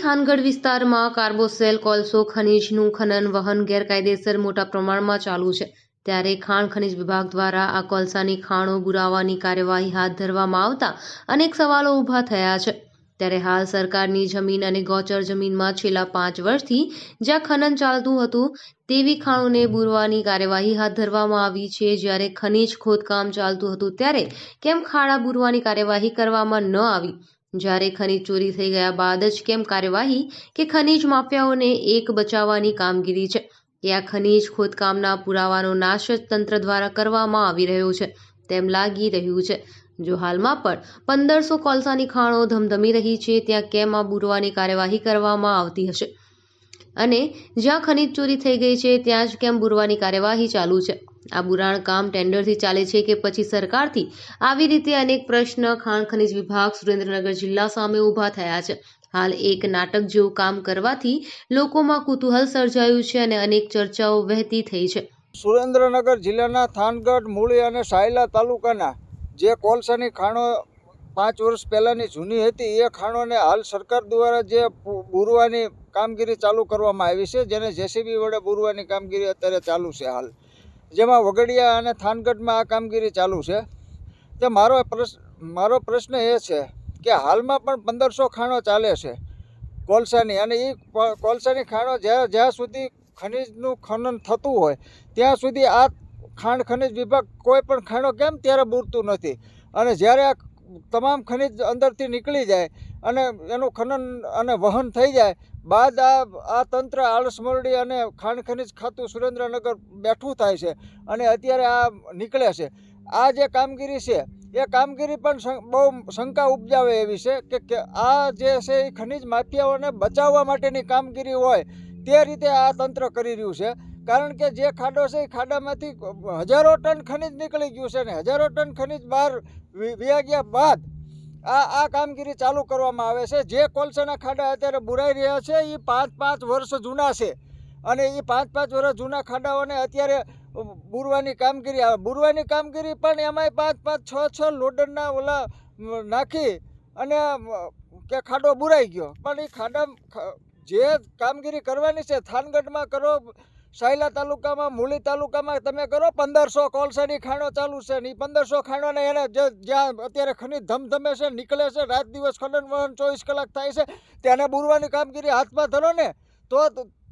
થાનગઢ વિસ્તારમાં કાર્બોસેલ, કોલસો, ખનીજનું ખનન, વહન ગેરકાયદેસર મોટા પ્રમાણમાં ચાલુ છે. ત્યારે ખાણ ખનીજ વિભાગ દ્વારા આ કોલસાની ખાણો બુરાવવાની કાર્યવાહી હાથ ધરવામાં આવતા અનેક સવાલો ઊભા થયા છે. ત્યારે હાલ સરકારની જમીન અને ગોચર જમીનમાં છેલ્લા પાંચ વર્ષથી જ્યાં ખનન ચાલતું હતું, તેવી ખાણોને બુરવાની કાર્યવાહી હાથ ધરવામાં આવી છે. જ્યારે ખનીજ ખોદકામ ચાલતું હતું, ત્યારે કેમ ખાડા બુરવાની કાર્યવાહી કરવામાં ન આવી? જ્યારે ખનીજ ચોરી થઈ ગયા બાદ જ કેમ કાર્યવાહી કે ખનીજ માફિયાઓને એક બચાવવાની કામગીરી છે? કે આ ખનીજ ખોદકામના પુરાવાનો નાશ તંત્ર દ્વારા કરવામાં આવી રહ્યો છે? તેમ લાગી રહ્યું છે. જો હાલમાં પણ પંદરસો કોલસાની ખાણો ધમધમી રહી છે, ત્યાં કેમ આ બુરવાની કાર્યવાહી કરવામાં આવતી હશે? અને જ્યાં ખનીજ ચોરી થઈ ગઈ છે, ત્યાં જ કેમ બુરવાની કાર્યવાહી ચાલુ છે? આ બુરાણ કામ ટેન્ડરથી ચાલે છે કે પછી સરકારથી? આવી રીતે અનેક પ્રશ્ન ખાણ ખનિજ વિભાગ સુરેન્દ્રનગર જિલ્લા સામે ઊભા થયા છે. હાલ એક નાટક જેવું કામ કરવાથી લોકોમાં કુતૂહલ સર્જાયું છે અને અનેક ચર્ચાઓ વહેતી થઈ છે. સુરેન્દ્રનગર જિલ્લાના થાનગઢ, મૂળી અને સાયલા તાલુકાના જે કોલસાની ખાણો પાંચ વર્ષ પહેલાંની જૂની હતી, એ ખાણોને હાલ સરકાર દ્વારા જે બુરવાની કામગીરી ચાલુ કરવામાં આવી છે, જેને જેસીબી વડે બુરવાની કામગીરી અત્યારે ચાલુ છે હાલ. જેમાં વગડિયા અને થાનગઢમાં આ કામગીરી ચાલુ છે. તે મારો પ્રશ્ન મારો પ્રશ્ન એ છે કે હાલમાં પણ પંદરસો ખાણો ચાલે છે કોલસાની. અને એ કોલસાની ખાણો જ્યાં જ્યાં સુધી ખનિજનું ખનન થતું હોય, ત્યાં સુધી આ ખાણ ખનિજ વિભાગ કોઈ પણ ખાણો કેમ ત્યારે બૂરતું નથી? અને જ્યારે આ તમામ ખનિજ અંદરથી નીકળી જાય અને એનું ખનન અને વહન થઈ જાય. બાદ આ આ તંત્ર આળસમરડી અને ખાણ ખનિજ ખાતું સુરેન્દ્રનગર બેઠું થાય છે અને અત્યારે આ નીકળે છે. આ જે કામગીરી છે, એ કામગીરી પણ બહુ શંકા ઉપજાવે એવી છે કે આ જે છે એ ખનિજ માફિયાઓને બચાવવા માટેની કામગીરી હોય તે રીતે આ તંત્ર કરી રહ્યું છે. કારણ કે જે ખાડો છે એ ખાડામાંથી હજારો ટન ખનિજ નીકળી ગયું છે ને હજારો ટન ખનિજ બહાર વ્યાગ્યા વ્યા ગયા બાદ આ આ કામગીરી ચાલુ કરવામાં આવે છે. જે કોલસાના ખાડા અત્યારે બુરાઈ રહ્યા છે એ પાંચ પાંચ વર્ષ જૂના છે. અને એ પાંચ પાંચ વર્ષ જૂના ખાડાઓને અત્યારે બુરવાની કામગીરી આવે બુરવાની કામગીરી પણ એમાંય પાંચ પાંચ છ છ લોડરના ઓલા નાખી અને કે ખાડો બુરાઈ ગયો. પણ એ ખાડા જે કામગીરી કરવાની છે, થાનગઢમાં કરો સાયલા તાલુકામાં, મુલી તાલુકામાં તમે કરો, પંદરસો કોલસાની ખાણો ચાલુ છે ને એ પંદરસો ખાણોને એને જે જ્યાં અત્યારે ખનીજ ધમધમે છે, નીકળે છે, રાત દિવસ ખનન વહન ચોવીસ કલાક થાય છે તેને બુરવાની કામગીરી હાથમાં ધરો ને, તો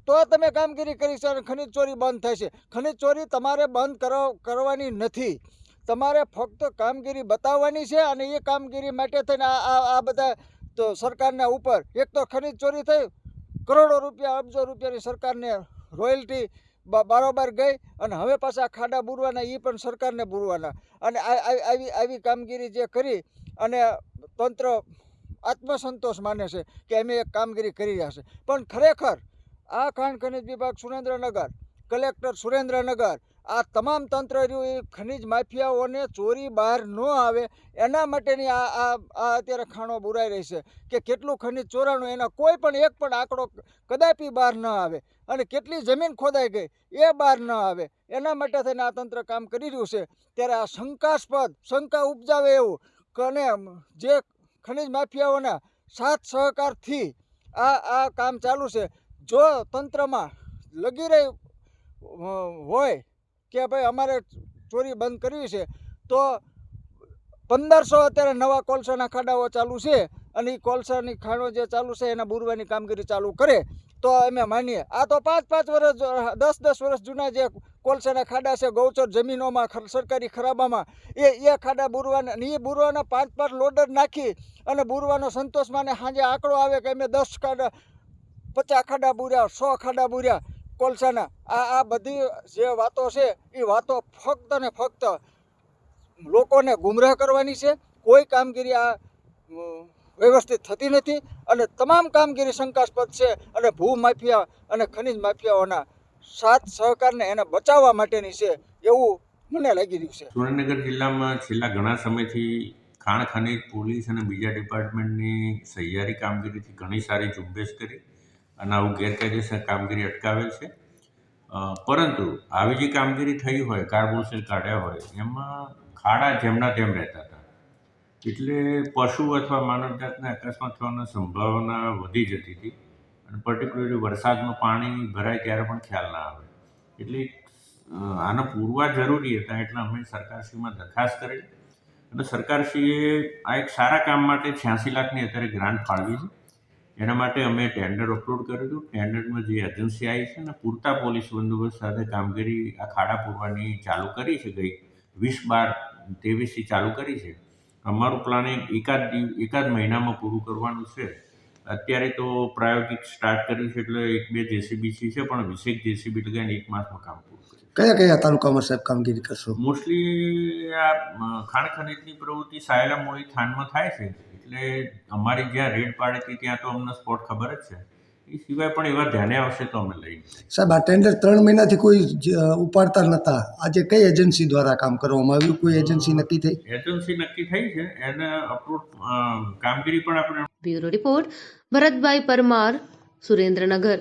તો તમે કામગીરી કરી છે અને ખનીજ ચોરી બંધ થાય છે. ખનીજ ચોરી તમારે બંધ કરો, કરવાની નથી. તમારે ફક્ત કામગીરી બતાવવાની છે અને એ કામગીરી માટે થઈને આ આ બધા તો સરકારના ઉપર, એક તો ખનીજ ચોરી થઈ, કરોડો રૂપિયા, અબજો રૂપિયાની સરકારને રોયલ્ટી બારોબાર ગઈ અને હવે પાછા ખાડા બુરવાના એ પણ સરકારને બુરવાના. અને આવી આવી કામગીરી જે કરી અને તંત્ર આત્મસંતોષ માને છે કે અમે એક કામગીરી કરી રહ્યા છે. પણ ખરેખર આ ખાણ ખનિજ વિભાગ સુરેન્દ્રનગર, કલેક્ટર સુરેન્દ્રનગર આ તમામ તંત્ર રહ્યું, એ ખનિજ માફિયાઓને ચોરી બહાર ન આવે. એના માટેની આ આ આ અત્યારે ખાણો બુરાઈ રહી છે કે કેટલું ખનિજ ચોરાણું, એના કોઈ પણ એક પણ આંકડો કદાપી બહાર ન આવે. અને કેટલી જમીન ખોદાઈ ગઈ, એ બહાર ન આવે. એના માટે થઈને આ તંત્ર કામ કરી રહ્યું છે. ત્યારે આ શંકાસ્પદ, શંકા ઉપજાવે એવું અને જે ખનિજ માફિયાઓના સાથ સહકારથી આ આ કામ ચાલુ છે. જો તંત્રમાં લગી રહી હોય કે ભાઈ અમારે ચોરી બંધ કરવી છે, તો પંદરસો અત્યારે નવા કોલસાના ખાડાઓ ચાલુ છે અને એ કોલસાની ખાણો જે ચાલુ છે એના બુરવાની કામગીરી ચાલુ કરે, તો અમે માનીએ. આ તો પાંચ પાંચ વર્ષ દસ દસ વર્ષ જૂના જે કોલસાના ખાડા છે, ગૌચર જમીનોમાં સરકારી ખરાબામાં, એ એ ખાડા બુરવાના એ બુરવાના પાંચ પાંચ લોડર નાખી અને બુરવાનો સંતોષ માને સાંજે આંકડો આવે કે અમે દસ ખાડા, પચાસ ખાડા બુર્યા, સો ખાડા બુર્યા કોલસાના આ આ બધી જે વાતો છે, એ વાતો ફક્ત ને ફક્ત લોકોને ગુમરાહ કરવાની છે. કોઈ કામગીરી આ વ્યવસ્થિત થતી નથી અને તમામ કામગીરી શંકાસ્પદ છે અને ભૂ માફિયા અને ખનિજ માફિયાઓના સાથ સહકારને એને બચાવવા માટેની છે એવું મને લાગી રહ્યું છે. સુરેન્દ્રનગર જિલ્લામાં છેલ્લા ઘણા સમયથી ખાણ ખનિજ પોલીસ અને બીજા ડિપાર્ટમેન્ટની સહિયારી કામગીરીથી ઘણી સારી ઝુંબેશ કરી. અને આવું ગેરકાયદેસર કામગીરી અટકાવેલ છે. પરંતુ આવી જે કામગીરી થઈ હોય, કાર્બોસિલ કાઢ્યા હોય, એમાં ખાડા જેમના તેમ રહેતા હતા. એટલે પશુ અથવા માનવ જાતને અકસ્માત થવાની સંભાવના વધી જતી હતી અને પર્ટિક્યુલરલી વરસાદનું પાણી ભરાય ત્યારે પણ ખ્યાલ ના આવે. એટલે આના પૂરવા જરૂરી હતા એટલે અમે સરકારશ્રીમાં દરખાસ્ત કરી અને સરકારશ્રીએ આ એક સારા કામ માટે છ્યાસી લાખની અત્યારે ગ્રાન્ટ ફાળવી છે. એના માટે અમે ટેન્ડર અપલોડ કર્યું હતું. ટેન્ડરમાં જે એજન્સી આવી છે ને પૂરતા પોલીસ બંદોબસ્ત સાથે કામગીરી આ ખાડા પૂરવાની ચાલુ કરી છે ગઈ વીસ બાર ત્રેવીસથી ચાલુ કરી છે. અમારું પ્લાનિંગ એકાદ એકાદ મહિનામાં પૂરું કરવાનું છે. અત્યારે તો પ્રાયોગિક સ્ટાર્ટ કર્યું છે એટલે એક બે જેસીબી છે પણ વીસેક જેસીબી લગાવીને એક માસમાં કામ પૂરું કર્યું કયા કયા તાલુકામાં સાહેબ કામગીરી કરશો? મોસ્ટલી આ ખાણ ખનીજની પ્રવૃત્તિ સાયલા મોડી થાનમાં થાય છે. એટલે અમારી જ્યાં રેડ પાડે હતી ત્યાં તો અમને સ્પોટ ખબર જ છે. એ સિવાય પણ એવા ધ્યાને આવશે તો અમે લઈ સાહેબ આ ટેન્ડર ત્રણ મહિનાથી કોઈ ઉપાડતા નહોતા આજે કઈ એજન્સી દ્વારા કામ કરવામાં આવ્યું? કોઈ એજન્સી નક્કી થઈ? એજન્સી નક્કી થઈ છે. એને અપ્રૂવ કામગીરી પણ આપણે બ્યુરો રિપોર્ટ ભરતભાઈ પરમાર સુરેન્દ્રનગર.